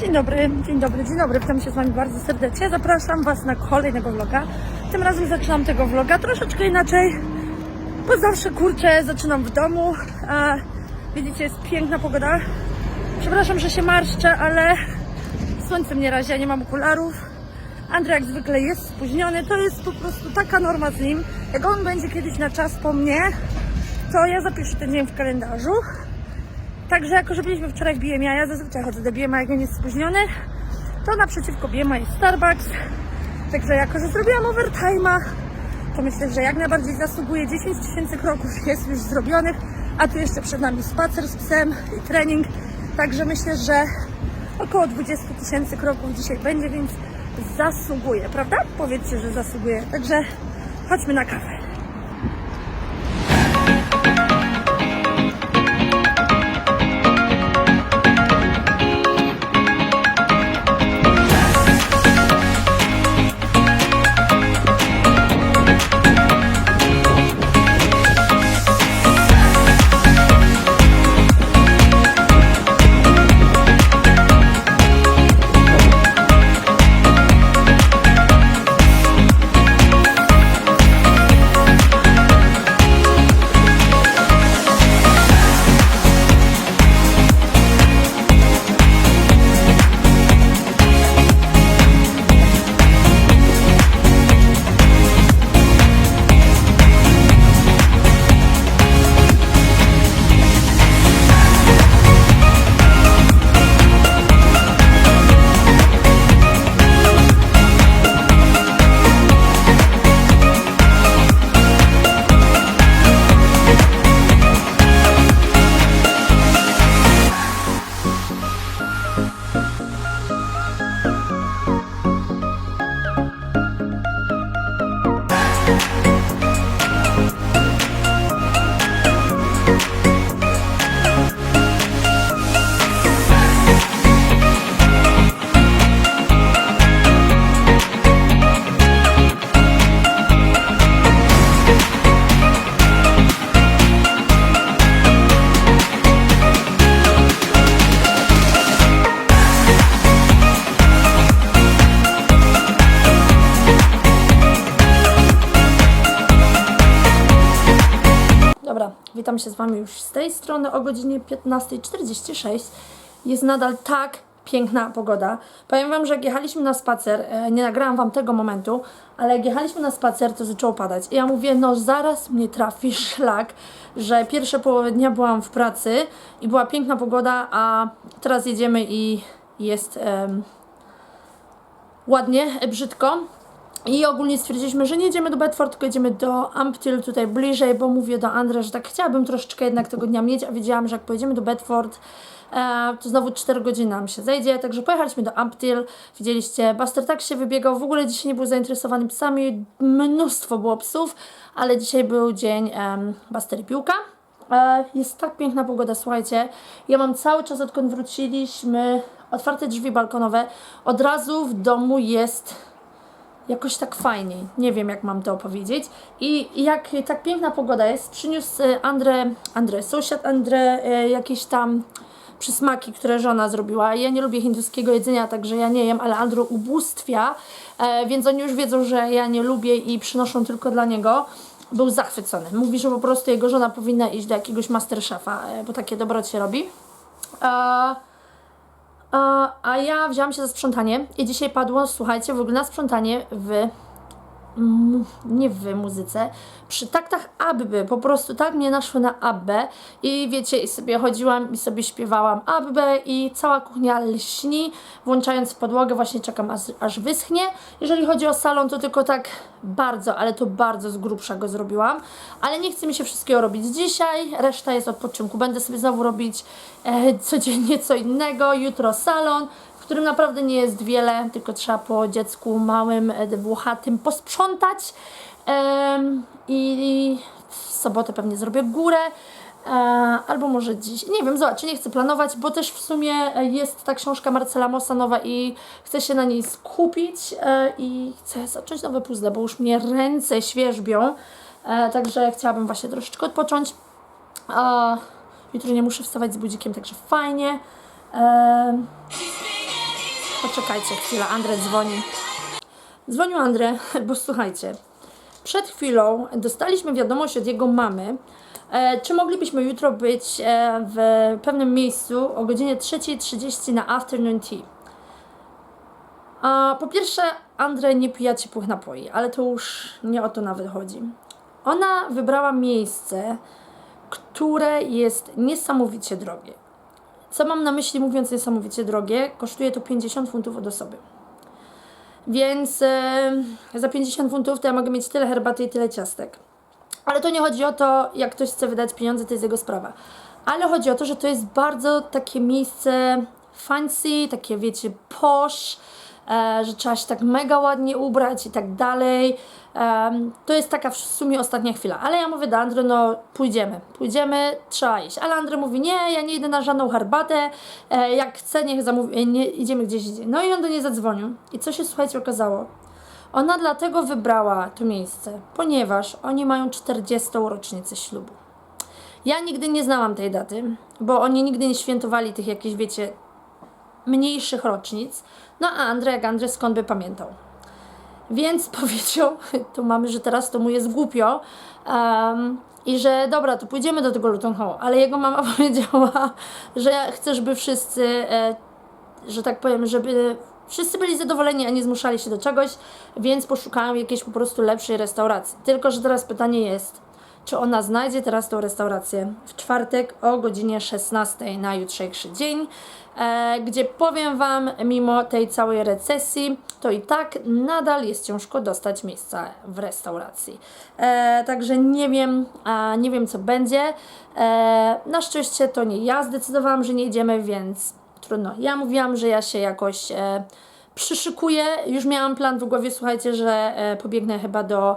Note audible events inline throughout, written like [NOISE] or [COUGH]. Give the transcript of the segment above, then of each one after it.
Dzień dobry, dzień dobry, dzień dobry. Witam się z Wami bardzo serdecznie. Zapraszam Was na kolejnego vloga. Tym razem zaczynam tego vloga troszeczkę inaczej, bo zawsze kurczę zaczynam w domu. A widzicie, jest piękna pogoda. Przepraszam, że się marszczę, ale słońce mnie razi, ja nie mam okularów. Andrzej jak zwykle jest spóźniony, to jest po prostu taka norma z nim. Jak on będzie kiedyś na czas po mnie, to ja zapiszę ten dzień w kalendarzu. Także jako, że byliśmy wczoraj w BMA, ja zazwyczaj chodzę do BMA, jak on jest spóźniony, to naprzeciwko BMA jest Starbucks. Także jako, że zrobiłam overtime'a, to myślę, że jak najbardziej zasługuje 10 tysięcy kroków jest już zrobionych, a tu jeszcze przed nami spacer z psem i trening. Także myślę, że około 20 tysięcy kroków dzisiaj będzie, więc zasługuje, prawda? Powiedzcie, że zasługuje. Także chodźmy na kawę. Się z Wami już z tej strony o godzinie 15.46. Jest nadal tak piękna pogoda. Powiem Wam, że jak jechaliśmy na spacer, e, nie nagrałam Wam tego momentu, ale jak jechaliśmy na spacer, to zaczęło padać. I ja mówię, no zaraz mnie trafi [LAUGHS] szlak, że pierwsze połowę dnia byłam w pracy i była piękna pogoda, a teraz jedziemy i jest em, ładnie, e, brzydko. I ogólnie stwierdziliśmy, że nie jedziemy do Bedford, tylko jedziemy do Amptyl tutaj bliżej, bo mówię do Andra, że tak chciałabym troszeczkę jednak tego dnia mieć, a wiedziałam, że jak pojedziemy do Bedford, e, to znowu 4 godziny nam się zejdzie, także pojechaliśmy do Amptyl, widzieliście, Buster tak się wybiegał, w ogóle dzisiaj nie był zainteresowany psami, mnóstwo było psów, ale dzisiaj był dzień em, Buster i piłka. E, Jest tak piękna pogoda, słuchajcie. Ja mam cały czas, odkąd wróciliśmy, otwarte drzwi balkonowe. Od razu w domu jest jakoś tak fajniej. Nie wiem, jak mam to opowiedzieć. I jak tak piękna pogoda jest, przyniósł e, Andre, Andre sąsiad Andre, e, jakieś tam przysmaki, które żona zrobiła. Ja nie lubię hinduskiego jedzenia, także ja nie jem, ale Andrew ubóstwia, e, więc oni już wiedzą, że ja nie lubię i przynoszą tylko dla niego. Był zachwycony. Mówi, że po prostu jego żona powinna iść do jakiegoś masterchefa, e, bo takie dobrocie robi. E, a, ja wzięłam się za sprzątanie i dzisiaj padło, słuchajcie, w ogóle na sprzątanie w nie w muzyce, przy taktach Abby, po prostu tak mnie naszły na Abbę i wiecie, i sobie chodziłam i sobie śpiewałam Abbę i cała kuchnia lśni, włączając podłogę, właśnie czekam aż, aż wyschnie. Jeżeli chodzi o salon, to tylko tak bardzo, ale to bardzo z grubsza go zrobiłam, ale nie chce mi się wszystkiego robić dzisiaj, reszta jest odpoczynku, będę sobie znowu robić e, codziennie co innego, jutro salon, którym naprawdę nie jest wiele, tylko trzeba po dziecku małym, e, włochatym posprzątać. I w sobotę pewnie zrobię górę. E, albo może dziś, nie wiem, zobaczcie, nie chcę planować, bo też w sumie jest ta książka Marcela Mossa nowa i chcę się na niej skupić e, i chcę zacząć nowe puzzle, bo już mnie ręce świerzbią, e, także chciałabym właśnie troszeczkę odpocząć. Jutro nie muszę wstawać z budzikiem, także fajnie. Poczekajcie chwilę, Andre dzwoni. Dzwonił Andre, [LAUGHS] bo słuchajcie, przed chwilą dostaliśmy wiadomość od jego mamy, e, czy moglibyśmy jutro być e, w pewnym miejscu o godzinie 3.30 na afternoon tea. A, po pierwsze, Andre nie pija ciepłych napoi, ale to już nie o to nawet chodzi. Ona wybrała miejsce, które jest niesamowicie drogie. Co mam na myśli mówiąc niesamowicie drogie? Kosztuje to 50 funtów od osoby. Więc e, za 50 funtów to ja mogę mieć tyle herbaty i tyle ciastek. Ale to nie chodzi o to, jak ktoś chce wydać pieniądze, to jest jego sprawa. Ale chodzi o to, że to jest bardzo takie miejsce fancy, takie wiecie, posh, e, że trzeba się tak mega ładnie ubrać i tak dalej. To jest taka w sumie ostatnia chwila. Ale ja mówię do Andry, no pójdziemy, pójdziemy, trzeba iść. Ale Andry mówi, nie, ja nie idę na żadną herbatę, e, jak chcę, niech zamówi, e, nie, idziemy gdzieś indziej. No i on do niej zadzwonił. I co się, słuchajcie, okazało? Ona dlatego wybrała to miejsce, ponieważ oni mają 40. rocznicę ślubu. Ja nigdy nie znałam tej daty, bo oni nigdy nie świętowali tych jakichś, wiecie, mniejszych rocznic. No a Andrzej, jak Andrzej skąd by pamiętał? Więc [LAUGHS] powiedział, to mamy, że teraz to mu jest głupio um, i że dobra, to pójdziemy do tego Luton Hall, ale jego mama [LAUGHS] powiedziała, że chce, żeby wszyscy, e, że tak powiem, żeby wszyscy byli zadowoleni, a nie zmuszali się do czegoś, więc poszukają jakiejś po prostu lepszej restauracji. Tylko, że teraz pytanie jest, czy ona znajdzie teraz tą restaurację w czwartek o godzinie 16 na jutrzejszy dzień, gdzie powiem Wam, mimo tej całej recesji, to i tak nadal jest ciężko dostać miejsca w restauracji. E, także nie wiem, e, nie wiem co będzie. E, na szczęście to nie ja zdecydowałam, że nie idziemy, więc trudno. Ja mówiłam, że ja się jakoś e, przyszykuję. Już miałam plan w głowie, słuchajcie, że e, pobiegnę chyba do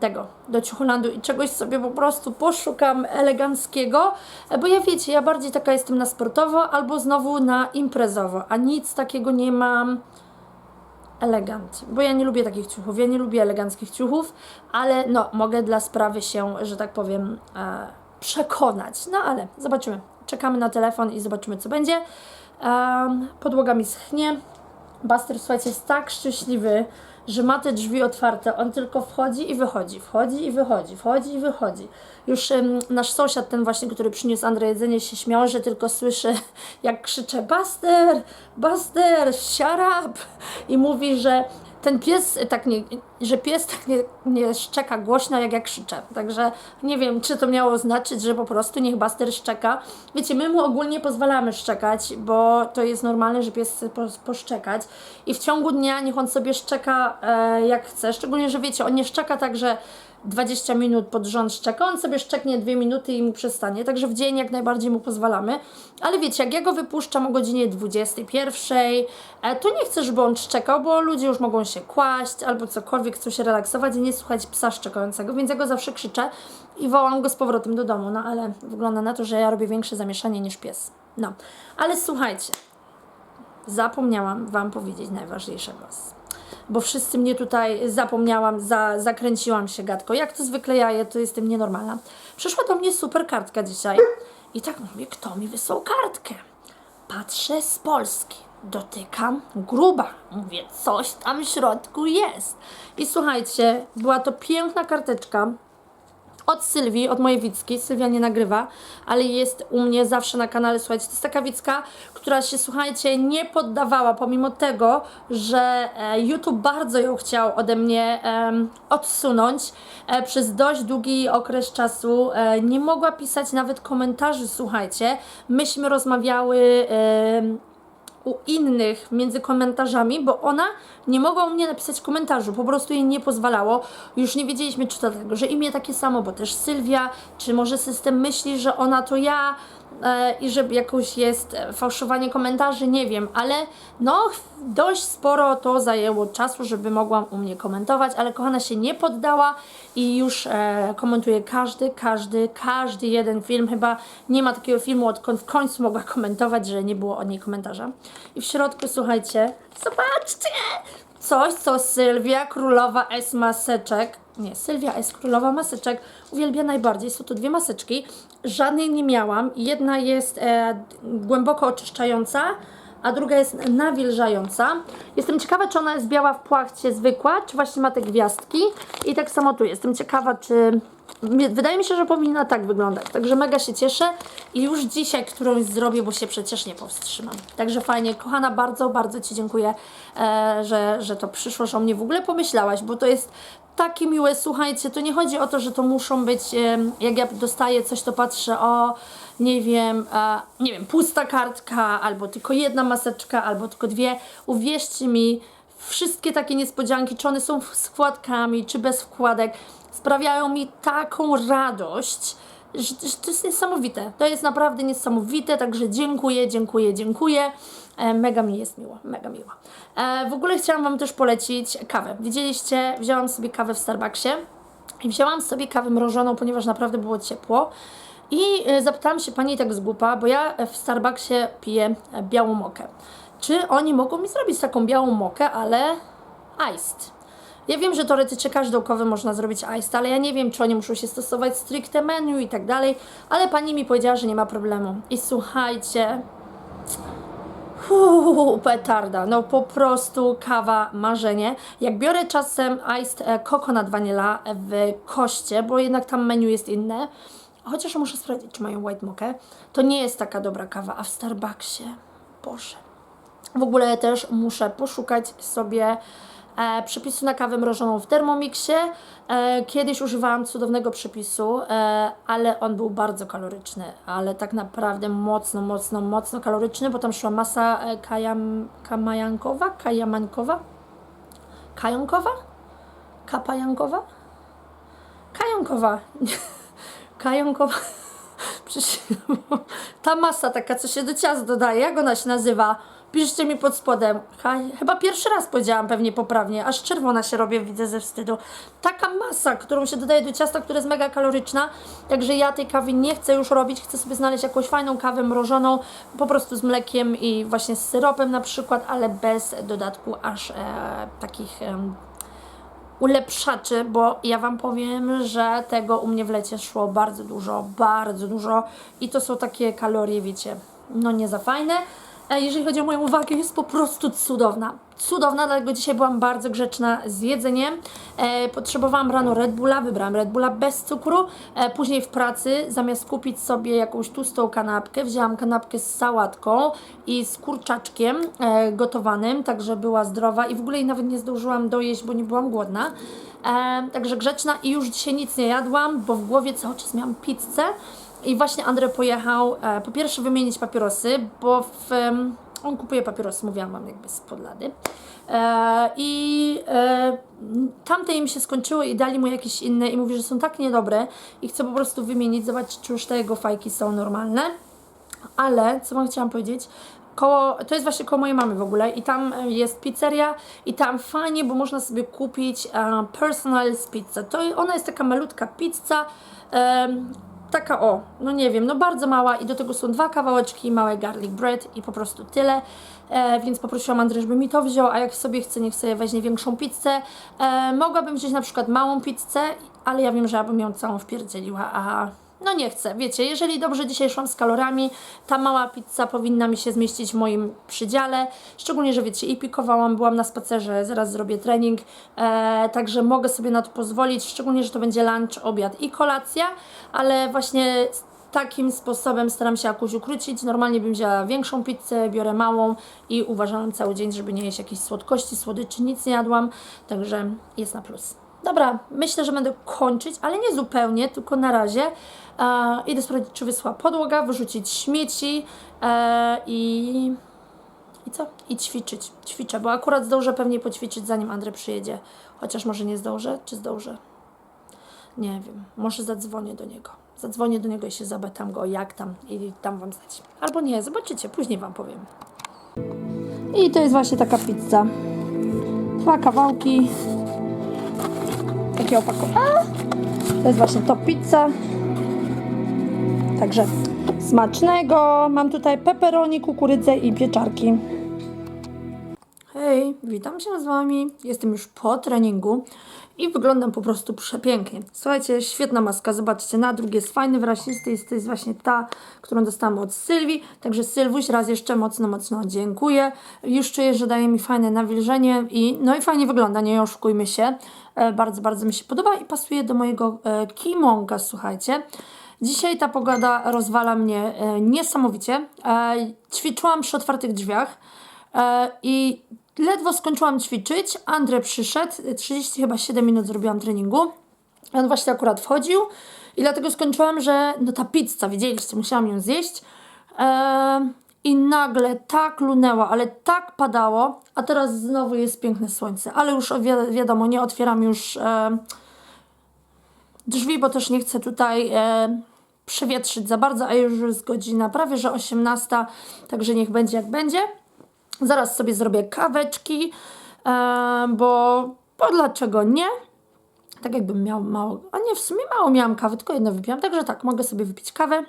tego, do Ciucholandu i czegoś sobie po prostu poszukam eleganckiego, e, bo ja wiecie, ja bardziej taka jestem na sportowo albo znowu na imprezowo, a nic takiego nie mam elegant, bo ja nie lubię takich ciuchów, ja nie lubię eleganckich ciuchów, ale no, mogę dla sprawy się, że tak powiem, e, przekonać. No ale zobaczymy. Czekamy na telefon i zobaczymy, co będzie. Podłoga mi schnie. Buster, słuchajcie, jest tak szczęśliwy, że ma te drzwi otwarte. On tylko wchodzi i wychodzi, wchodzi i wychodzi, wchodzi i wychodzi. Już em, nasz sąsiad, ten właśnie, który przyniósł Andrzej jedzenie, się śmiał, że tylko słyszy, jak krzyczę Buster, Buster, shut up! I mówi, że ten pies tak nie, że pies tak nie, nie szczeka głośno, jak ja krzyczę. Także nie wiem, czy to miało znaczyć, że po prostu niech Buster szczeka. Wiecie, my mu ogólnie pozwalamy szczekać, bo to jest normalne, że pies chce po, poszczekać. I w ciągu dnia niech on sobie szczeka e, jak chce. Szczególnie, że wiecie, on nie szczeka tak, że 20 minut pod rząd szczeka, on sobie szczeknie 2 minuty i mu przestanie, także w dzień jak najbardziej mu pozwalamy, ale wiecie, jak ja go wypuszczam o godzinie 21, e, to nie chcę, żeby on szczekał, bo ludzie już mogą się kłaść albo cokolwiek, chcą się relaksować i nie słuchać psa szczekającego, więc ja go zawsze krzyczę i wołam go z powrotem do domu, no ale wygląda na to, że ja robię większe zamieszanie niż pies. No, ale słuchajcie, zapomniałam Wam powiedzieć najważniejszego bo wszyscy mnie tutaj zapomniałam, za, zakręciłam się gadko. Jak to zwykle ja je, to jestem nienormalna. Przyszła do mnie super kartka dzisiaj i tak mówię, kto mi wysłał kartkę? Patrzę z Polski, dotykam, gruba. Mówię, coś tam w środku jest. I słuchajcie, była to piękna karteczka, od Sylwii, od mojej Wicki. Sylwia nie nagrywa, ale jest u mnie zawsze na kanale. Słuchajcie, to jest taka Wicka, która się, słuchajcie, nie poddawała, pomimo tego, że e, YouTube bardzo ją chciał ode mnie em, odsunąć. E, przez dość długi okres czasu e, nie mogła pisać nawet komentarzy, słuchajcie. Myśmy rozmawiały... em, u innych między komentarzami, bo ona nie mogła u mnie napisać komentarzu, po prostu jej nie pozwalało. Już nie wiedzieliśmy, czy to dlatego, że imię takie samo, bo też Sylwia, czy może system myśli, że ona to ja i że jakoś jest e, fałszowanie komentarzy, nie wiem, ale no dość sporo to zajęło czasu, żeby mogłam u mnie komentować, ale kochana się nie poddała i już e, komentuje każdy, każdy, każdy jeden film. Chyba nie ma takiego filmu, odkąd w końcu mogła komentować, że nie było od niej komentarza. I w środku, słuchajcie, zobaczcie! Coś, co Sylwia Królowa S. Maseczek, nie, Sylwia S. Królowa Maseczek uwielbia najbardziej. Są to dwie maseczki. Żadnej nie miałam. Jedna jest e, głęboko oczyszczająca, a druga jest nawilżająca. Jestem ciekawa, czy ona jest biała w płachcie zwykła, czy właśnie ma te gwiazdki. I tak samo tu. Jestem ciekawa, czy... Wydaje mi się, że powinna tak wyglądać. Także mega się cieszę i już dzisiaj którąś zrobię, bo się przecież nie powstrzymam. Także fajnie. Kochana, bardzo, bardzo Ci dziękuję, e, że, że to przyszło, że o mnie w ogóle pomyślałaś, bo to jest takie miłe. Słuchajcie, to nie chodzi o to, że to muszą być, jak ja dostaję coś, to patrzę, o, nie wiem, e, nie wiem, pusta kartka, albo tylko jedna maseczka, albo tylko dwie. Uwierzcie mi, wszystkie takie niespodzianki, czy one są z wkładkami, czy bez wkładek, sprawiają mi taką radość, że, że to jest niesamowite. To jest naprawdę niesamowite, także dziękuję, dziękuję, dziękuję. E, mega mi jest miło, mega miło. E, w ogóle chciałam Wam też polecić kawę. Widzieliście, wzięłam sobie kawę w Starbucksie i wzięłam sobie kawę mrożoną, ponieważ naprawdę było ciepło. I e, zapytałam się pani tak z głupa, bo ja w Starbucksie piję białą mokę. Czy oni mogą mi zrobić taką białą mokę, ale iced? Ja wiem, że teoretycznie każdą kawę można zrobić iced, ale ja nie wiem, czy oni muszą się stosować stricte menu i tak dalej, ale pani mi powiedziała, że nie ma problemu. I słuchajcie, Uuu, petarda, no po prostu kawa marzenie. Jak biorę czasem iced e, coconut vanilla w koście, bo jednak tam menu jest inne, chociaż muszę sprawdzić, czy mają white mocha, to nie jest taka dobra kawa, a w Starbucksie, Boże. W ogóle też muszę poszukać sobie e, przepisu na kawę mrożoną w Thermomixie. E, kiedyś używałam cudownego przepisu, e, ale on był bardzo kaloryczny, ale tak naprawdę mocno, mocno, mocno kaloryczny, bo tam szła masa e, kajam, kamajankowa, kajamankowa, kajankowa, kapajankowa, kajankowa, [LAUGHS] kajankowa. [LAUGHS] Przecież [LAUGHS] ta masa taka, co się do ciast dodaje, jak ona się nazywa? Piszcie mi pod spodem. Chyba pierwszy raz powiedziałam pewnie poprawnie, aż czerwona się robię, widzę ze wstydu. Taka masa, którą się dodaje do ciasta, która jest mega kaloryczna, także ja tej kawy nie chcę już robić, chcę sobie znaleźć jakąś fajną kawę mrożoną, po prostu z mlekiem i właśnie z syropem na przykład, ale bez dodatku aż e, takich... em, ulepszaczy, bo ja Wam powiem, że tego u mnie w lecie szło bardzo dużo, bardzo dużo i to są takie kalorie, wiecie, no nie za fajne. Jeżeli chodzi o moją uwagę, jest po prostu cudowna. Cudowna, dlatego dzisiaj byłam bardzo grzeczna z jedzeniem. E, potrzebowałam rano Red Bulla, wybrałam Red Bulla bez cukru. E, później w pracy, zamiast kupić sobie jakąś tłustą kanapkę, wzięłam kanapkę z sałatką i z kurczaczkiem e, gotowanym, także była zdrowa i w ogóle jej nawet nie zdążyłam dojeść, bo nie byłam głodna. E, także grzeczna i już dzisiaj nic nie jadłam, bo w głowie cały czas miałam pizzę. I właśnie Andrzej pojechał e, po pierwsze wymienić papierosy, bo w, on kupuje papierosy, mówiłam Wam jakby z podlady. E, I e, tamte im się skończyły i dali mu jakieś inne i mówi, że są tak niedobre i chce po prostu wymienić, zobaczyć czy już te jego fajki są normalne. Ale, co wam chciałam powiedzieć, koło, to jest właśnie koło mojej mamy w ogóle i tam jest pizzeria i tam fajnie, bo można sobie kupić e, personal pizza. To ona jest taka malutka pizza, taka o, no nie wiem, no bardzo mała i do tego są dwa kawałeczki małe garlic bread i po prostu tyle. E, więc poprosiłam Andrzej, żeby mi to wziął, a jak sobie chce, niech sobie weźmie większą pizzę. E, mogłabym wziąć na przykład małą pizzę, ale ja wiem, że ja bym ją całą wpierdzieliła, a no nie chcę. Wiecie, jeżeli dobrze dzisiaj szłam z kalorami, ta mała pizza powinna mi się zmieścić w moim przydziale. Szczególnie, że wiecie, i pikowałam, byłam na spacerze, zaraz zrobię trening, e, także mogę sobie na to pozwolić. Szczególnie, że to będzie lunch, obiad i kolacja, ale właśnie takim sposobem staram się jakoś ukrócić. Normalnie bym wzięła większą pizzę, biorę małą i uważałam cały dzień, żeby nie jeść jakichś słodkości, słodyczy, nic nie jadłam, także jest na plus. Dobra, myślę, że będę kończyć, ale nie zupełnie, tylko na razie. E, idę sprawdzić, czy wysła podłoga, wyrzucić śmieci e, i... I co? I ćwiczyć. Ćwiczę, bo akurat zdążę pewnie poćwiczyć, zanim Andrzej przyjedzie. Chociaż może nie zdążę, czy zdążę? Nie wiem, może zadzwonię do niego. Zadzwonię do niego i się zapytam go, jak tam i dam Wam znać. Albo nie, zobaczycie, później Wam powiem. I to jest właśnie taka pizza. Dwa kawałki. Takie opakowanie. To jest właśnie to pizza. Także smacznego. Mam tutaj pepperoni, kukurydzę i pieczarki. Witam się z Wami. Jestem już po treningu i wyglądam po prostu przepięknie. Słuchajcie, świetna maska, zobaczcie, na drugie jest fajny, wyrazisty, jest, to jest właśnie ta, którą dostałam od Sylwii. Także Sylwuś, raz jeszcze mocno, mocno dziękuję. Już czuję, że daje mi fajne nawilżenie i no i fajnie wygląda, nie oszukujmy się. E, bardzo, bardzo mi się podoba i pasuje do mojego e, kimonka, słuchajcie. Dzisiaj ta pogoda rozwala mnie e, niesamowicie. E, ćwiczyłam przy otwartych drzwiach. E, I ledwo skończyłam ćwiczyć, Andrzej przyszedł, 30 chyba 7 minut zrobiłam treningu. On właśnie akurat wchodził i dlatego skończyłam, że no ta pizza, widzieliście, musiałam ją zjeść. E, I nagle tak lunęła, ale tak padało, a teraz znowu jest piękne słońce. Ale już wi- wiadomo, nie otwieram już e, drzwi, bo też nie chcę tutaj e, przewietrzyć za bardzo, a już jest godzina prawie, że 18, także niech będzie jak będzie. Zaraz sobie zrobię kaweczki, bo, bo dlaczego nie? Tak jakbym miał mało, a nie, w sumie mało miałam kawy, tylko jedno wypiłam, także tak, mogę sobie wypić kawę.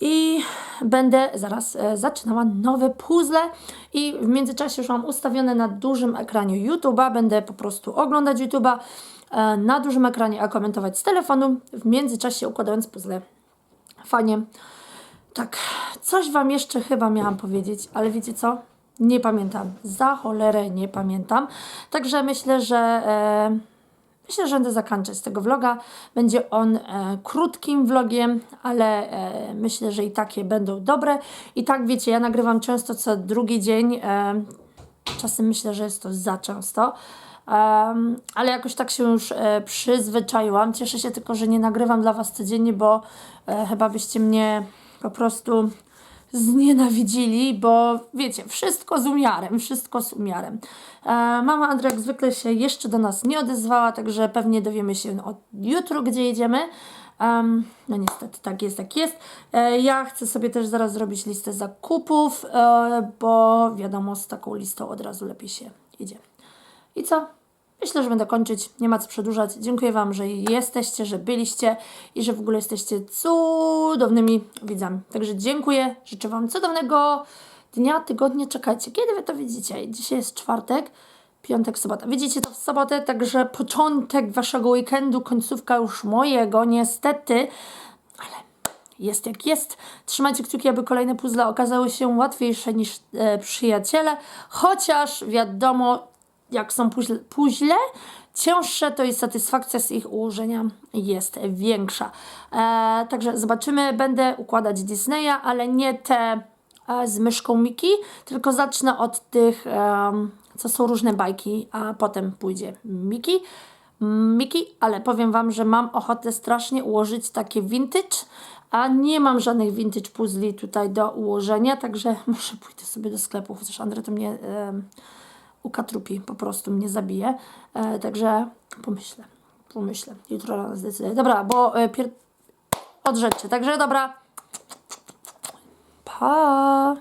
I będę zaraz e, zaczynała nowe puzzle i w międzyczasie już mam ustawione na dużym ekranie YouTube'a, będę po prostu oglądać YouTube'a e, na dużym ekranie, a komentować z telefonu, w międzyczasie układając puzzle. Fajnie. Tak, coś Wam jeszcze chyba miałam powiedzieć, ale wiecie co? Nie pamiętam. Za cholerę nie pamiętam. Także myślę, że e, myślę, że będę zakończyć tego vloga. Będzie on e, krótkim vlogiem, ale e, myślę, że i takie będą dobre. I tak wiecie, ja nagrywam często co drugi dzień. E, czasem myślę, że jest to za często. Em, ale jakoś tak się już e, przyzwyczaiłam. Cieszę się tylko, że nie nagrywam dla Was codziennie, bo e, chyba byście mnie po prostu znienawidzili, bo wiecie, wszystko z umiarem, wszystko z umiarem. E, mama Andrea jak zwykle się jeszcze do nas nie odezwała, także pewnie dowiemy się od jutro, gdzie jedziemy. Em, no niestety, tak jest, tak jest. E, ja chcę sobie też zaraz zrobić listę zakupów, e, bo wiadomo, z taką listą od razu lepiej się jedzie. I co? Myślę, że będę kończyć. Nie ma co przedłużać. Dziękuję Wam, że jesteście, że byliście i że w ogóle jesteście cudownymi widzami. Także dziękuję. Życzę Wam cudownego dnia, tygodnia. Czekajcie, kiedy Wy to widzicie? Dzisiaj jest czwartek, piątek, sobota. Widzicie to w sobotę, także początek Waszego weekendu, końcówka już mojego, niestety. Jest jak jest. Trzymajcie kciuki, aby kolejne puzzle okazały się łatwiejsze niż e, przyjaciele. Chociaż wiadomo, jak są puzzle, cięższe, to i satysfakcja z ich ułożenia jest większa. E, także zobaczymy. Będę układać Disneya, ale nie te e, z myszką Miki, tylko zacznę od tych, em, co są różne bajki, a potem pójdzie Miki. Miki, ale powiem Wam, że mam ochotę strasznie ułożyć takie vintage, a nie mam żadnych vintage puzli tutaj do ułożenia, także [LAUGHS] może pójdę sobie do sklepu, chociaż Andrzej to mnie em, ukatrupi, po prostu mnie zabije, e, także pomyślę, pomyślę, jutro rano zdecyduję. Dobra, bo e, pier... także dobra, pa!